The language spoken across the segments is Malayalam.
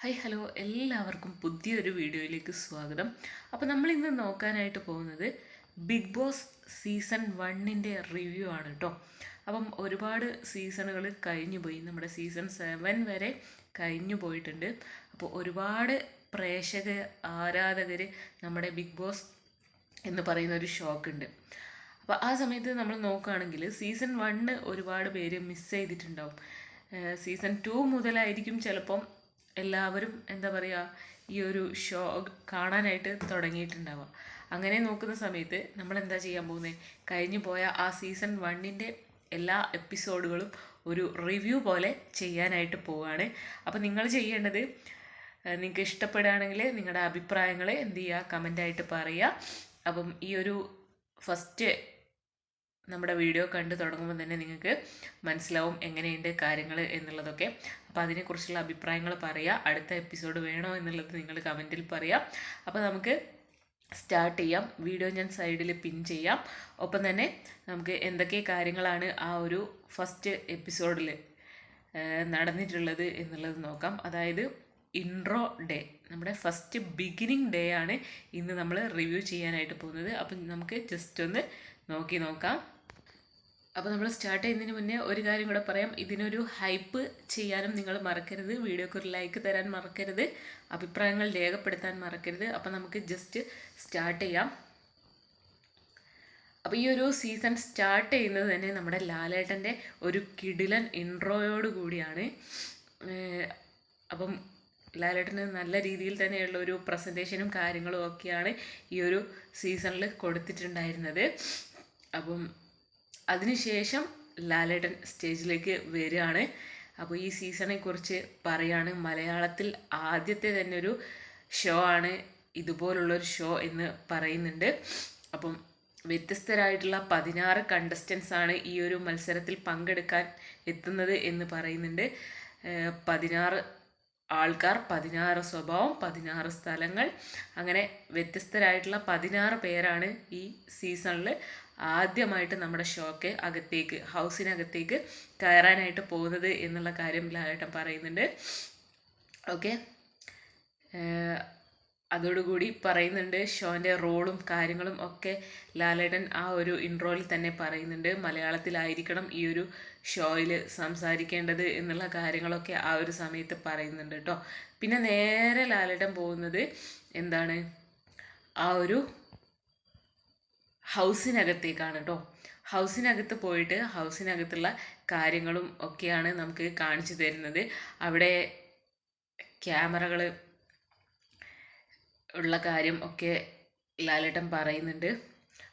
Hi hello. എല്ലാവർക്കും പുതിയൊരു വീഡിയോയിലേക്ക് സ്വാഗതം. അപ്പോൾ നമ്മൾ ഇന്ന് നോക്കാനായിട്ട് പോകുന്നത് ബിഗ് ബോസ് സീസൺ വണ്ണിന്റെ റിവ്യൂ ആണ് കേട്ടോ അപ്പം ഒരുപാട് സീസണുകൾ കഴിഞ്ഞു പോയി. നമ്മുടെ സീസൺ സെവൻ വരെ കഴിഞ്ഞു പോയിട്ടുണ്ട്. അപ്പോൾ ഒരുപാട് പ്രേക്ഷക ആരാധകർ നമ്മുടെ ബിഗ് ബോസ് എന്ന് പറയുന്ന ഒരു ഷോക്ക് ഉണ്ട്. അപ്പോൾ ആ സമയത്ത് നമ്മൾ നോക്കുകയാണെങ്കിൽ സീസൺ വണ്ണ് ഒരുപാട് പേര് മിസ് ചെയ്തിട്ടുണ്ടാവും. സീസൺ ടു മുതലായിരിക്കും ചിലപ്പം എല്ലാവരും എന്താ പറയുക ഈ ഒരു ഷോ കാണാനായിട്ട് തുടങ്ങിയിട്ടുണ്ടാവുക. അങ്ങനെ നോക്കുന്ന സമയത്ത് നമ്മൾ എന്താ ചെയ്യാൻ പോകുന്നത് കഴിഞ്ഞു പോയ ആ സീസൺ വണ്ണിന്റെ എല്ലാ എപ്പിസോഡുകളും ഒരു റിവ്യൂ പോലെ ചെയ്യാനായിട്ട് പോവുകയാണ്. അപ്പോൾ നിങ്ങൾ ചെയ്യേണ്ടത് നിങ്ങൾക്ക് ഇഷ്ടപ്പെടുകയാണെങ്കിൽ നിങ്ങളുടെ അഭിപ്രായങ്ങൾ എന്ത് ചെയ്യുക? കമന്റായിട്ട് പറയുക. അപ്പം ഈ ഒരു ഫസ്റ്റ് നമ്മുടെ വീഡിയോ കണ്ടു തുടങ്ങുമ്പോൾ തന്നെ നിങ്ങൾക്ക് മനസ്സിലാവും എങ്ങനെയുണ്ട് കാര്യങ്ങൾ എന്നുള്ളതൊക്കെ. അപ്പോൾ അതിനെക്കുറിച്ചുള്ള അഭിപ്രായങ്ങൾ പറയുക. അടുത്ത എപ്പിസോഡ് വേണോ എന്നുള്ളത് നിങ്ങൾ കമന്റിൽ പറയാം അപ്പോൾ നമുക്ക് സ്റ്റാർട്ട് ചെയ്യാം. വീഡിയോ ഞാൻ സൈഡിൽ പിൻ ചെയ്യാം. ഒപ്പം തന്നെ നമുക്ക് എന്തൊക്കെ കാര്യങ്ങളാണ് ആ ഒരു ഫസ്റ്റ് എപ്പിസോഡിൽ നടന്നിട്ടുള്ളത് എന്നുള്ളത് നോക്കാം. അതായത് ഇൻട്രോ ഡേ. നമ്മുടെ ഫസ്റ്റ് ബിഗിനിങ് ഡേ ആണ് ഇന്ന് നമ്മൾ റിവ്യൂ ചെയ്യാനായിട്ട് പോകുന്നത്. അപ്പം നമുക്ക് ജസ്റ്റ് ഒന്ന് നോക്കി നോക്കാം. അപ്പോൾ നമ്മൾ സ്റ്റാർട്ട് ചെയ്യുന്നതിന് മുന്നേ ഒരു കാര്യം കൂടെ പറയാം. ഇതിനൊരു ഹൈപ്പ് ചെയ്യാനും നിങ്ങൾ മറക്കരുത്. വീഡിയോക്ക് ഒരു ലൈക്ക് തരാൻ മറക്കരുത്. അഭിപ്രായങ്ങൾ രേഖപ്പെടുത്താൻ മറക്കരുത്. അപ്പോൾ നമുക്ക് ജസ്റ്റ് സ്റ്റാർട്ട് ചെയ്യാം. അപ്പോൾ ഈ ഒരു സീസൺ സ്റ്റാർട്ട് ചെയ്യുന്നത് തന്നെ നമ്മുടെ ലാലേട്ടന്റെ ഒരു കിടിലൻ ഇൻട്രോയോട് കൂടിയാണ്. അപ്പം ലാലേട്ടന് നല്ല രീതിയിൽ തന്നെയുള്ള ഒരു പ്രസന്റേഷനും കാര്യങ്ങളും ഒക്കെയാണ് ഈ ഒരു സീസണിൽ കൊടുത്തിട്ടുണ്ടായിരുന്നത്. അപ്പം അതിനുശേഷം ലാലേട്ടൻ സ്റ്റേജിലേക്ക് വരികയാണ്. അപ്പോൾ ഈ സീസണെ കുറിച്ച് പറയുകയാണ് മലയാളത്തിൽ ആദ്യത്തെ തന്നെ ഒരു ഷോ ആണ് ഇതുപോലുള്ളൊരു ഷോ എന്ന് പറയുന്നുണ്ട്. അപ്പം വ്യത്യസ്തരായിട്ടുള്ള പതിനാറ് കണ്ടസ്റ്റൻസ് ആണ് ഈ ഒരു മത്സരത്തിൽ പങ്കെടുക്കാൻ എത്തുന്നത് എന്ന് പറയുന്നുണ്ട്. പതിനാറ് ആൾക്കാർ പതിനാറ് സ്വഭാവം പതിനാറ് സ്ഥലങ്ങൾ. അങ്ങനെ വ്യത്യസ്തരായിട്ടുള്ള പതിനാറ് പേരാണ് ഈ സീസണിൽ ആദ്യമായിട്ട് നമ്മുടെ ഷോക്ക് അകത്തേക്ക് ഹൗസിനകത്തേക്ക് കയറാനായിട്ട് പോകുന്നത് എന്നുള്ള കാര്യം ലാലേട്ടൻ പറയുന്നുണ്ട്. ഓക്കെ. അതോടുകൂടി പറയുന്നുണ്ട് ഷോന്റെ റോളും കാര്യങ്ങളും ഒക്കെ ലാലേട്ടൻ ആ ഒരു ഇൻട്രോയിൽ തന്നെ പറയുന്നുണ്ട്. മലയാളത്തിലായിരിക്കണം ഈ ഒരു ഷോയിൽ സംസാരിക്കേണ്ടത് എന്നുള്ള കാര്യങ്ങളൊക്കെ ആ ഒരു സമയത്ത് പറയുന്നുണ്ട് കേട്ടോ പിന്നെ നേരെ ലാലേട്ടൻ പോകുന്നത് എന്താണ്? ആ ഒരു ഹൗസിനകത്തേക്കാണ് കേട്ടോ ഹൗസിനകത്ത് പോയിട്ട് ഹൗസിനകത്തുള്ള കാര്യങ്ങളും ഒക്കെയാണ് നമുക്ക് കാണിച്ചു തരുന്നത്. അവിടെ ക്യാമറകൾ ഉള്ള കാര്യം ഒക്കെ ലാലേട്ടൻ പറയുന്നുണ്ട്.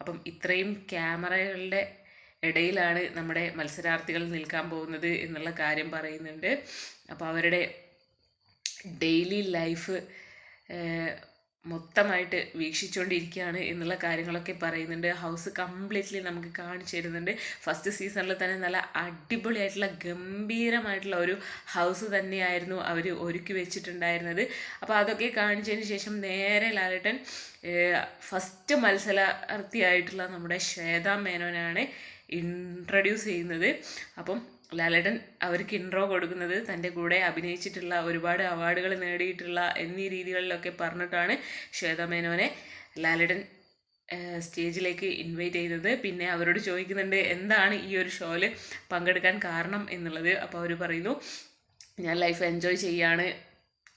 അപ്പം ഇത്രയും ക്യാമറകളുടെ ഇടയിലാണ് നമ്മുടെ മത്സരാർത്ഥികൾ നിൽക്കാൻ പോകുന്നത് എന്നുള്ള കാര്യം പറയുന്നുണ്ട്. അപ്പോൾ അവരുടെ ഡെയിലി ലൈഫ് മൊത്തമായിട്ട് വീക്ഷിച്ചുകൊണ്ടിരിക്കുകയാണ് എന്നുള്ള കാര്യങ്ങളൊക്കെ പറയുന്നുണ്ട്. ഹൗസ് കംപ്ലീറ്റ്ലി നമുക്ക് കാണിച്ചു തരുന്നുണ്ട്. ഫസ്റ്റ് സീസണിൽ തന്നെ നല്ല അടിപൊളിയായിട്ടുള്ള ഗംഭീരമായിട്ടുള്ള ഒരു ഹൗസ് തന്നെയായിരുന്നു അവർ ഒരുക്കി വെച്ചിട്ടുണ്ടായിരുന്നത്. അപ്പോൾ അതൊക്കെ കാണിച്ചതിന് ശേഷം നേരെ ലാലേട്ടൻ ഫസ്റ്റ് മത്സരാർത്ഥിയായിട്ടുള്ള നമ്മുടെ ശ്വേതാ മേനോനാണ് ഇൻട്രൊഡ്യൂസ് ചെയ്യുന്നത്. അപ്പം ലാലേട്ടൻ അവർക്ക് ഇൻട്രോ കൊടുക്കുന്നത് തന്റെ കൂടെ അഭിനയിച്ചിട്ടുള്ള ഒരുപാട് അവാർഡുകൾ നേടിയിട്ടുള്ള എന്നീ രീതികളിലൊക്കെ പറഞ്ഞിട്ടാണ് ശ്വേത ലാലടൻ സ്റ്റേജിലേക്ക് ഇൻവൈറ്റ് ചെയ്തത്. പിന്നെ അവരോട് ചോദിക്കുന്നുണ്ട് എന്താണ് ഈ ഒരു ഷോയിൽ പങ്കെടുക്കാൻ കാരണം എന്നുള്ളത്. അപ്പോൾ അവർ പറയുന്നു ഞാൻ ലൈഫ് എൻജോയ് ചെയ്യാണ്.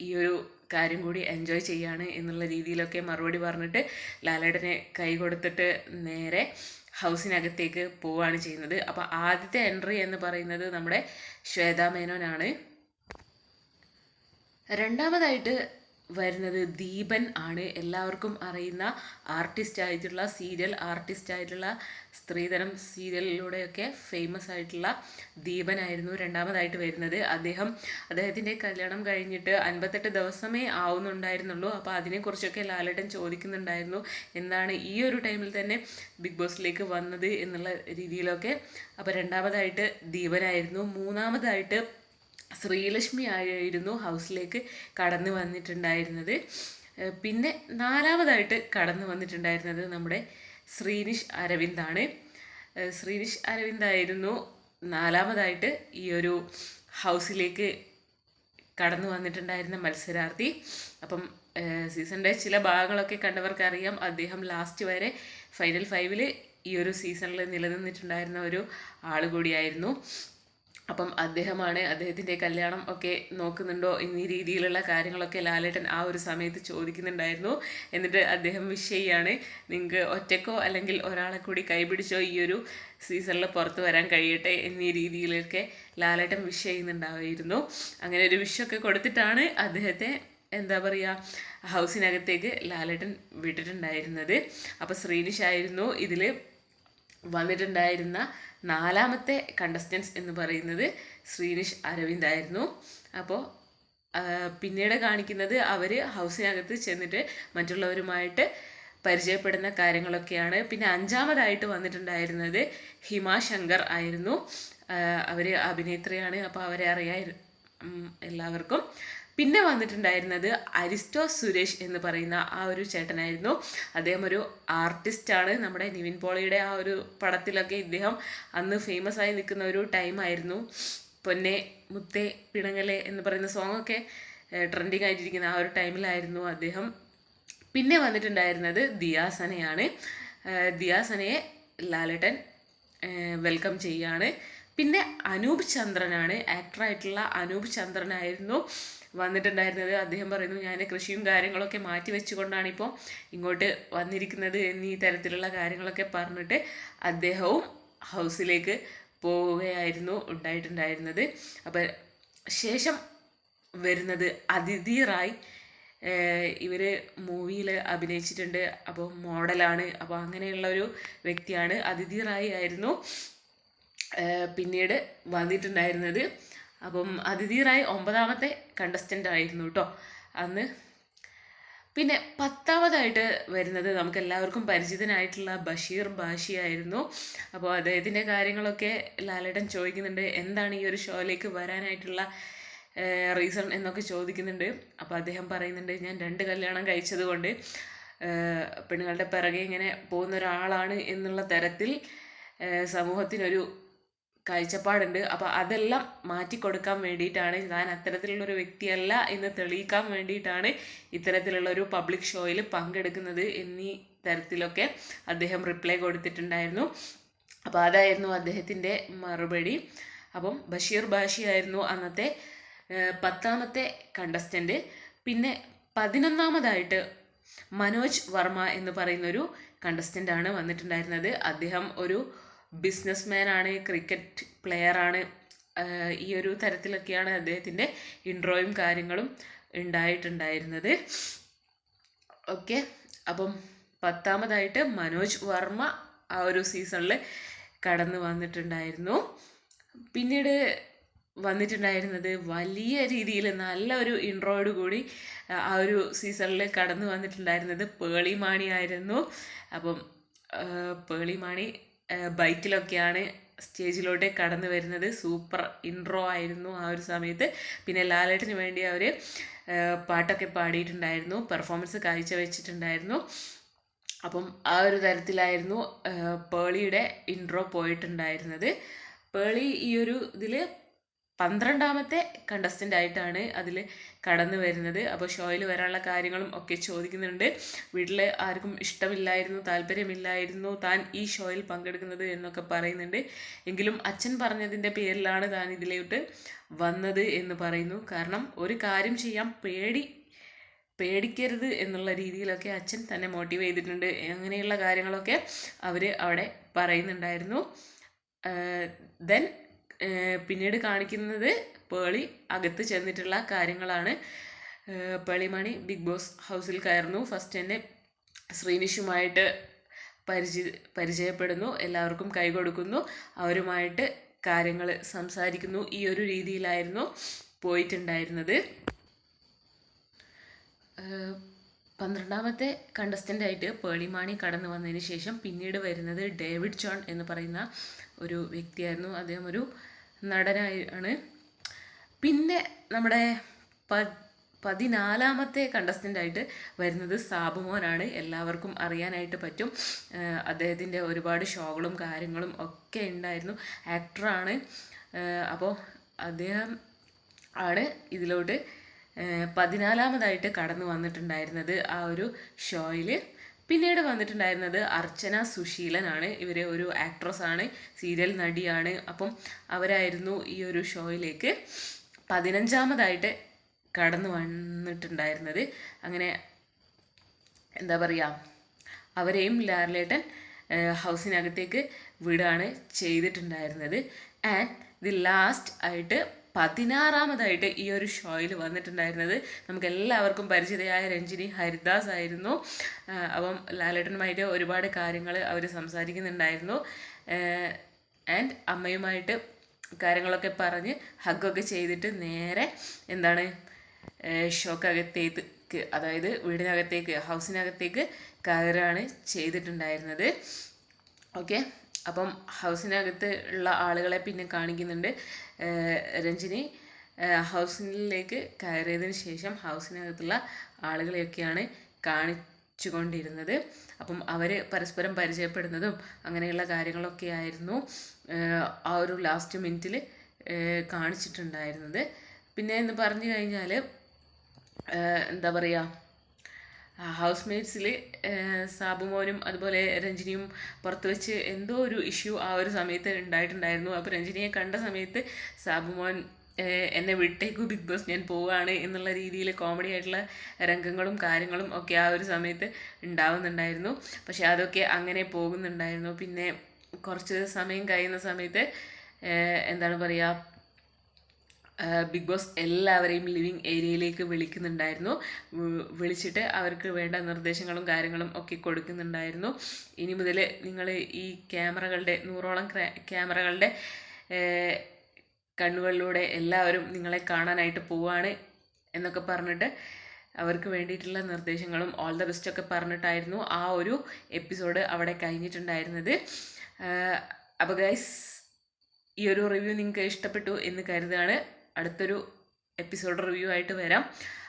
ഈ ഒരു കാര്യം കൂടി എൻജോയ് ചെയ്യാണ് എന്നുള്ള രീതിയിലൊക്കെ മറുപടി പറഞ്ഞിട്ട് ലാലേട്ടനെ കൈ കൊടുത്തിട്ട് നേരെ ഹൗസിനകത്തേക്ക് പോവുകയാണ് ചെയ്യുന്നത്. അപ്പോൾ ആദ്യത്തെ എൻട്രി എന്ന് പറയുന്നത് നമ്മുടെ ശ്വേതാ മേനോനാണ് രണ്ടാമതായിട്ട് വരുന്നത് ദീപൻ ആണ്. എല്ലാവർക്കും അറിയുന്ന ആർട്ടിസ്റ്റ് ആയിട്ടുള്ള സീരിയൽ ആർട്ടിസ്റ്റ് ആയിട്ടുള്ള സ്ത്രീധനം സീരിയലിലൂടെയൊക്കെ ഫേമസ് ആയിട്ടുള്ള ദീപനായിരുന്നു രണ്ടാമതായിട്ട് വരുന്നത്. അദ്ദേഹം അദ്ദേഹത്തിന്റെ കല്യാണം കഴിഞ്ഞിട്ട് അൻപത്തെട്ട് ദിവസമേ ആവുന്നുണ്ടായിരുന്നുള്ളൂ. അപ്പോൾ അതിനെക്കുറിച്ചൊക്കെ ലാലേട്ടൻ ചോദിക്കുന്നുണ്ടായിരുന്നു. എന്താണ് ഈ ഒരു ടൈമിൽ തന്നെ ബിഗ് ബോസിലേക്ക് വന്നത് എന്നുള്ള രീതിയിലൊക്കെ. അപ്പോൾ രണ്ടാമതായിട്ട് ദീപനായിരുന്നു മൂന്നാമതായിട്ട് ശ്രീലക്ഷ്മി ആയിരുന്നു ഹൗസിലേക്ക് കടന്നു വന്നിട്ടുണ്ടായിരുന്നത്. പിന്നെ നാലാമതായിട്ട് കടന്നു വന്നിട്ടുണ്ടായിരുന്നത് നമ്മുടെ ശ്രീനിഷ് അരവിന്ദാണ് ശ്രീനിഷ് അരവിന്ദായിരുന്നു നാലാമതായിട്ട് ഈ ഒരു ഹൗസിലേക്ക് കടന്നു വന്നിട്ടുണ്ടായിരുന്ന മത്സരാർത്ഥി. അപ്പം സീസണിന്റെ ചില ഭാഗങ്ങളൊക്കെ കണ്ടവർക്കറിയാം. അദ്ദേഹം ലാസ്റ്റ് വരെ ഫൈനൽ ഫൈവിൽ ഈ ഒരു സീസണിൽ നിലനിന്നിട്ടുണ്ടായിരുന്ന ഒരു ആൾ കൂടിയായിരുന്നു അപ്പം അദ്ദേഹമാണ് അദ്ദേഹത്തിന്റെ കല്യാണം ഒക്കെ നോക്കുന്നുണ്ടോ എന്നീ രീതിയിലുള്ള കാര്യങ്ങളൊക്കെ ലാലേട്ടൻ ആ ഒരു സമയത്ത് ചോദിക്കുന്നുണ്ടായിരുന്നു. എന്നിട്ട് അദ്ദേഹം വിഷ് ചെയ്യാണ് നിങ്ങൾക്ക് ഒറ്റക്കോ അല്ലെങ്കിൽ ഒരാളെ കൂടി കൈപിടിച്ചോ ഈ ഒരു സീസണിൽ പുറത്ത് വരാൻ കഴിയട്ടെ എന്നീ രീതിയിലൊക്കെ ലാലേട്ടൻ വിഷ് ചെയ്യുന്നുണ്ടായിരുന്നു. അങ്ങനെ ഒരു വിഷൊക്കെ കൊടുത്തിട്ടാണ് അദ്ദേഹത്തെ എന്താ പറയുക ഹൗസിനകത്തേക്ക് ലാലേട്ടൻ വിട്ടിട്ടുണ്ടായിരുന്നത്. അപ്പോൾ ശ്രീനിഷ് ആയിരുന്നു ഇതിൽ വന്നിട്ടുണ്ടായിരുന്ന നാലാമത്തെ കണ്ടസ്റ്റൻസ് എന്ന് പറയുന്നത് ശ്രീനിഷ് അരവിന്ദ് ആയിരുന്നു. അപ്പോൾ പിന്നീട് കാണിക്കുന്നത് അവർ ഹൗസിനകത്ത് ചെന്നിട്ട് മറ്റുള്ളവരുമായിട്ട് പരിചയപ്പെടുന്ന കാര്യങ്ങളൊക്കെയാണ്. പിന്നെ അഞ്ചാമതായിട്ട് വന്നിട്ടുണ്ടായിരുന്നത് ഹിമ ശങ്കർ ആയിരുന്നു. അവർ അഭിനേത്രിയാണ്. അപ്പോൾ അവരെ അറിയാ എല്ലാവർക്കും. പിന്നെ വന്നിട്ടുണ്ടായിരുന്നത് അരിസ്റ്റോ സുരേഷ് എന്ന് പറയുന്ന ആ ഒരു ചേട്ടനായിരുന്നു. അദ്ദേഹം ഒരു ആർട്ടിസ്റ്റാണ് നമ്മുടെ നിവിൻ പോളിയുടെ ആ ഒരു പടത്തിലൊക്കെ ഇദ്ദേഹം അന്ന് ഫേമസ് ആയി നിൽക്കുന്ന ഒരു ടൈമായിരുന്നു പൊന്നെ മുത്തേ പിണങ്ങലെ എന്ന് പറയുന്ന സോങ്ങൊക്കെ ട്രെൻഡിങ് ആയിട്ടിരിക്കുന്ന ആ ഒരു ടൈമിലായിരുന്നു അദ്ദേഹം. പിന്നെ വന്നിട്ടുണ്ടായിരുന്നത് ദിയാസനയാണ് ദിയാസനയെ ലാലേട്ടൻ വെൽക്കം ചെയ്യാണ്. പിന്നെ അനൂപ് ചന്ദ്രനാണ്. ആക്ടറായിട്ടുള്ള അനൂപ് ചന്ദ്രനായിരുന്നു. വന്നിട്ടുണ്ടായിരുന്നത്. അദ്ദേഹം പറയുന്നു ഞാൻ കൃഷിയും കാര്യങ്ങളൊക്കെ മാറ്റി വെച്ചുകൊണ്ടാണ് ഇപ്പോൾ ഇങ്ങോട്ട് വന്നിരിക്കുന്നത് എന്നീ തരത്തിലുള്ള കാര്യങ്ങളൊക്കെ പറഞ്ഞിട്ട് അദ്ദേഹവും ഹൗസിലേക്ക് പോവുകയായിരുന്നു ഉണ്ടായിട്ടുണ്ടായിരുന്നത്. അപ്പം ശേഷം വരുന്നത് അതിഥി റായ് ഇവർ മൂവിയിൽ അഭിനയിച്ചിട്ടുണ്ട്. അപ്പോൾ മോഡലാണ്. അപ്പോൾ അങ്ങനെയുള്ള ഒരു വ്യക്തിയാണ് അതിഥി റായ് ആയിരുന്നു പിന്നീട് വന്നിട്ടുണ്ടായിരുന്നത്. അപ്പം അതിഥി റായ് ഒമ്പതാമത്തെ കണ്ടസ്റ്റന്റ് ആയിരുന്നു കേട്ടോ അന്ന് പിന്നെ പത്താമതായിട്ട് വരുന്നത് നമുക്ക് എല്ലാവർക്കും പരിചിതനായിട്ടുള്ള ബഷീർ ബാഷിയായിരുന്നു അപ്പോൾ അദ്ദേഹത്തിന്റെ കാര്യങ്ങളൊക്കെ ലാലേട്ടൻ ചോദിക്കുന്നുണ്ട് എന്താണ് ഈ ഒരു ഷോയിലേക്ക് വരാനായിട്ടുള്ള റീസൺ എന്നൊക്കെ ചോദിക്കുന്നുണ്ട്. അപ്പോൾ അദ്ദേഹം പറയുന്നുണ്ട് ഞാൻ രണ്ട് കല്യാണം കഴിച്ചത് കൊണ്ട് പെണ്ണുങ്ങളുടെ പിറകെ ഇങ്ങനെ പോകുന്ന ഒരാളാണ് എന്നുള്ള തരത്തിൽ സമൂഹത്തിനൊരു കാഴ്ചപ്പാടുണ്ട്. അപ്പോൾ അതെല്ലാം മാറ്റിക്കൊടുക്കാൻ വേണ്ടിയിട്ടാണ് ഞാൻ അത്തരത്തിലുള്ളൊരു വ്യക്തിയല്ല എന്ന് തെളിയിക്കാൻ വേണ്ടിയിട്ടാണ് ഇത്തരത്തിലുള്ള ഒരു പബ്ലിക് ഷോയിൽ പങ്കെടുക്കുന്നത് എന്നീ തരത്തിലൊക്കെ അദ്ദേഹം റിപ്ലൈ കൊടുത്തിട്ടുണ്ടായിരുന്നു. അപ്പോൾ അതായിരുന്നു അദ്ദേഹത്തിന്റെ മറുപടി. അപ്പം ബഷീർ ബാഷിയായിരുന്നു അന്നത്തെ പത്താമത്തെ കണ്ടസ്റ്റന്റ്. പിന്നെ പതിനൊന്നാമതായിട്ട് മനോജ് വർമ്മ എന്ന് പറയുന്നൊരു കണ്ടസ്റ്റന്റാണ് വന്നിട്ടുണ്ടായിരുന്നത്. അദ്ദേഹം ഒരു ബിസിനസ് ആണ് ക്രിക്കറ്റ് പ്ലെയർ ആണ് ഈ ഒരു തരത്തിലൊക്കെയാണ് അദ്ദേഹത്തിന്റെ ഇൻട്രോയും കാര്യങ്ങളും ഉണ്ടായിട്ടുണ്ടായിരുന്നത്. ഓക്കെ അപ്പം പത്താമതായിട്ട് മനോജ് വർമ്മ ആ ഒരു സീസണിൽ കടന്നു വന്നിട്ടുണ്ടായിരുന്നു. പിന്നീട് വന്നിട്ടുണ്ടായിരുന്നത് വലിയ രീതിയിൽ നല്ല ഒരു ഇൻട്രോയോട് കൂടി ആ ഒരു സീസണിൽ കടന്നു വന്നിട്ടുണ്ടായിരുന്നത് പേളിമാണി ആയിരുന്നു. അപ്പം പേളിമാണി ബൈക്കിലൊക്കെയാണ് സ്റ്റേജിലോട്ട് കടന്നു വരുന്നത്. സൂപ്പർ ഇൻട്രോ ആയിരുന്നു ആ ഒരു സമയത്ത്. പിന്നെ ലാലേട്ടിന് വേണ്ടി അവർ പാട്ടൊക്കെ പാടിയിട്ടുണ്ടായിരുന്നു. പെർഫോമൻസ് കാഴ്ചവെച്ചിട്ടുണ്ടായിരുന്നു. അപ്പം ആ ഒരു തരത്തിലായിരുന്നു പേളിയുടെ ഇൻട്രോ പോയിട്ടുണ്ടായിരുന്നത്. പേളി ഈ ഒരു ഇതിൽ പന്ത്രണ്ടാമത്തെ കണ്ടസ്റ്റന്റ് ആയിട്ടാണ് അതിൽ കടന്നു വരുന്നത്. അപ്പോൾ ഷോയിൽ വരാനുള്ള കാര്യങ്ങളും ഒക്കെ ചോദിക്കുന്നുണ്ട്. വീട്ടിൽ ആർക്കും ഇഷ്ടമില്ലായിരുന്നു താല്പര്യമില്ലായിരുന്നു താൻ ഈ ഷോയിൽ പങ്കെടുക്കുന്നത് എന്നൊക്കെ പറയുന്നുണ്ട്. എങ്കിലും അച്ഛൻ പറഞ്ഞതിന്റെ പേരിലാണ് താൻ ഇതിലോട്ട് വന്നത് എന്ന് പറയുന്നു. കാരണം ഒരു കാര്യം ചെയ്യാൻ പേടി പേടിക്കരുത് എന്നുള്ള രീതിയിലൊക്കെ അച്ഛൻ തന്നെ മോട്ടിവേറ്റ് ചെയ്തിട്ടുണ്ട്. അങ്ങനെയുള്ള കാര്യങ്ങളൊക്കെ അവർ അവിടെ പറയുന്നുണ്ടായിരുന്നു. ദെൻ പിന്നീട് കാണിക്കുന്നത് പേളി അകത്ത് ചെന്നിട്ടുള്ള കാര്യങ്ങളാണ്. പേളിമണി ബിഗ് ബോസ് ഹൗസിൽ കയറുന്നു. ഫസ്റ്റ് തന്നെ ശ്രീനിഷുമായിട്ട് പരിചയ പരിചയപ്പെടുന്നു. എല്ലാവർക്കും കൈ കൊടുക്കുന്നു. അവരുമായിട്ട് കാര്യങ്ങൾ സംസാരിക്കുന്നു. ഈ ഒരു രീതിയിലായിരുന്നു പോയിട്ടുണ്ടായിരുന്നത്. പന്ത്രണ്ടാമത്തെ കണ്ടസ്റ്റന്റ് ആയിട്ട് പേളിമാണി കടന്നു വന്നതിന് ശേഷം പിന്നീട് വരുന്നത് ഡേവിഡ് ജോൺ എന്ന് പറയുന്ന ഒരു വ്യക്തിയായിരുന്നു. അദ്ദേഹം ഒരു നടനാണ് പിന്നെ നമ്മുടെ പ പതിനാലാമത്തെ കണ്ടസ്റ്റന്റ് ആയിട്ട് വരുന്നത് സാബുമോനാണ് എല്ലാവർക്കും അറിയാനായിട്ട് പറ്റും. അദ്ദേഹത്തിന്റെ ഒരുപാട് ഷോകളും കാര്യങ്ങളും ഒക്കെ ഉണ്ടായിരുന്നു. ആക്ടറാണ് അപ്പോൾ അദ്ദേഹം ആണ് ഇതിലോട്ട് പതിനാലാമതായിട്ട് കടന്നു വന്നിട്ടുണ്ടായിരുന്നത് ആ ഒരു ഷോയിൽ പിന്നീട് വന്നിട്ടുണ്ടായിരുന്നത് അർച്ചന സുശീലനാണ്. ഇവർ ഒരു ആക്ട്രസ് ആണ് സീരിയൽ നടിയാണ്. അപ്പം അവരായിരുന്നു ഈ ഒരു ഷോയിലേക്ക് പതിനഞ്ചാമതായിട്ട് കടന്നു വന്നിട്ടുണ്ടായിരുന്നത്. അങ്ങനെ എന്താ പറയുക അവരെയും ലാർലേട്ടൻ ഹൗസിനകത്തേക്ക് വിടുകയാണ് ചെയ്തിട്ടുണ്ടായിരുന്നത്. ആൻഡ് ദി ലാസ്റ്റ് ആയിട്ട് പതിനാറാമതായിട്ട് ഈ ഒരു ഷോയിൽ വന്നിട്ടുണ്ടായിരുന്നത്. നമുക്ക് എല്ലാവർക്കും പരിചിതയായ രഞ്ജിനി ഹരിദാസ് ആയിരുന്നു. അപ്പം ലാലേട്ടനുമായിട്ട് ഒരുപാട് കാര്യങ്ങൾ അവർ സംസാരിക്കുന്നുണ്ടായിരുന്നു. ആൻഡ് അമ്മയുമായിട്ട് കാര്യങ്ങളൊക്കെ പറഞ്ഞ് ഹഗ്ഗൊക്കെ ചെയ്തിട്ട് നേരെ എന്താണ് ഷോക്കകത്തേക്ക് അതായത് വീടിനകത്തേക്ക് ഹൗസിനകത്തേക്ക് കയറാണ് ചെയ്തിട്ടുണ്ടായിരുന്നത്. ഓക്കെ? അപ്പം ഹൗസിനകത്ത് ഉള്ള ആളുകളെ പിന്നെ കാണിക്കുന്നുണ്ട്. രഞ്ജിനി. ഹൗസിനിലേക്ക് കയറിയതിന് ശേഷം ഹൗസിനകത്തുള്ള ആളുകളെയൊക്കെയാണ് കാണിച്ചുകൊണ്ടിരുന്നത്. അപ്പം അവർ പരസ്പരം പരിചയപ്പെടുന്നതും അങ്ങനെയുള്ള കാര്യങ്ങളൊക്കെ ആയിരുന്നു. ആ ഒരു ലാസ്റ്റ് മിനിറ്റിൽ കാണിച്ചിട്ടുണ്ടായിരുന്നത്. പിന്നെ എന്ന് പറഞ്ഞു കഴിഞ്ഞാൽ എന്താ പറയുക ഹൗസ് മേറ്റ്സിൽ സാബുമോനും അതുപോലെ രഞ്ജിനിയും പുറത്ത് വെച്ച് എന്തോ ഒരു ഇഷ്യൂ ആ ഒരു സമയത്ത് ഉണ്ടായിട്ടുണ്ടായിരുന്നു. അപ്പോൾ രഞ്ജിനിയെ കണ്ട സമയത്ത് സാബുമോൻ എന്നെ വിട്ടേക്കു ബിഗ് ബോസ് ഞാൻ പോവുകയാണ് എന്നുള്ള രീതിയിൽ കോമഡി ആയിട്ടുള്ള രംഗങ്ങളും കാര്യങ്ങളും ഒക്കെ ആ ഒരു സമയത്ത് ഉണ്ടാവുന്നുണ്ടായിരുന്നു. പക്ഷേ അതൊക്കെ അങ്ങനെ പോകുന്നുണ്ടായിരുന്നു. പിന്നെ കുറച്ച് സമയം കഴിയുന്ന സമയത്ത് എന്താണ് പറയുക ബിഗ് ബോസ് എല്ലാവരെയും ലിവിങ് ഏരിയയിലേക്ക് വിളിക്കുന്നുണ്ടായിരുന്നു. വിളിച്ചിട്ട് അവർക്ക് വേണ്ട നിർദ്ദേശങ്ങളും കാര്യങ്ങളും ഒക്കെ കൊടുക്കുന്നുണ്ടായിരുന്നു. ഇനി മുതൽ നിങ്ങൾ ഈ ക്യാമറകളുടെ നൂറോളം ക്യാമറകളുടെ കണ്ണുകളിലൂടെ എല്ലാവരും നിങ്ങളെ കാണാനായിട്ട് പോവാണ് എന്നൊക്കെ പറഞ്ഞിട്ട് അവർക്ക് വേണ്ടിയിട്ടുള്ള നിർദ്ദേശങ്ങളും ഓൾ ദ ബെസ്റ്റ് ഒക്കെ പറഞ്ഞിട്ടായിരുന്നു ആ ഒരു എപ്പിസോഡ് അവിടെ കഴിഞ്ഞിട്ടുണ്ടായിരുന്നത്. അപ്പോൾ ഗൈസ് ഈ ഒരു റിവ്യൂ നിങ്ങൾക്ക് ഇഷ്ടപ്പെട്ടു എന്ന് കരുതുകയാണ്. അടുത്തൊരു എപ്പിസോഡ് റിവ്യൂ ആയിട്ട് വരാം.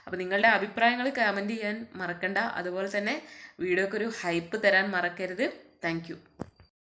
അപ്പോൾ നിങ്ങളുടെ അഭിപ്രായങ്ങൾ കമന്റ് ചെയ്യാൻ മറക്കണ്ട. അതുപോലെ തന്നെ വീഡിയോക്ക് ഒരു ഹൈപ്പ് തരാൻ മറക്കരുത്. താങ്ക്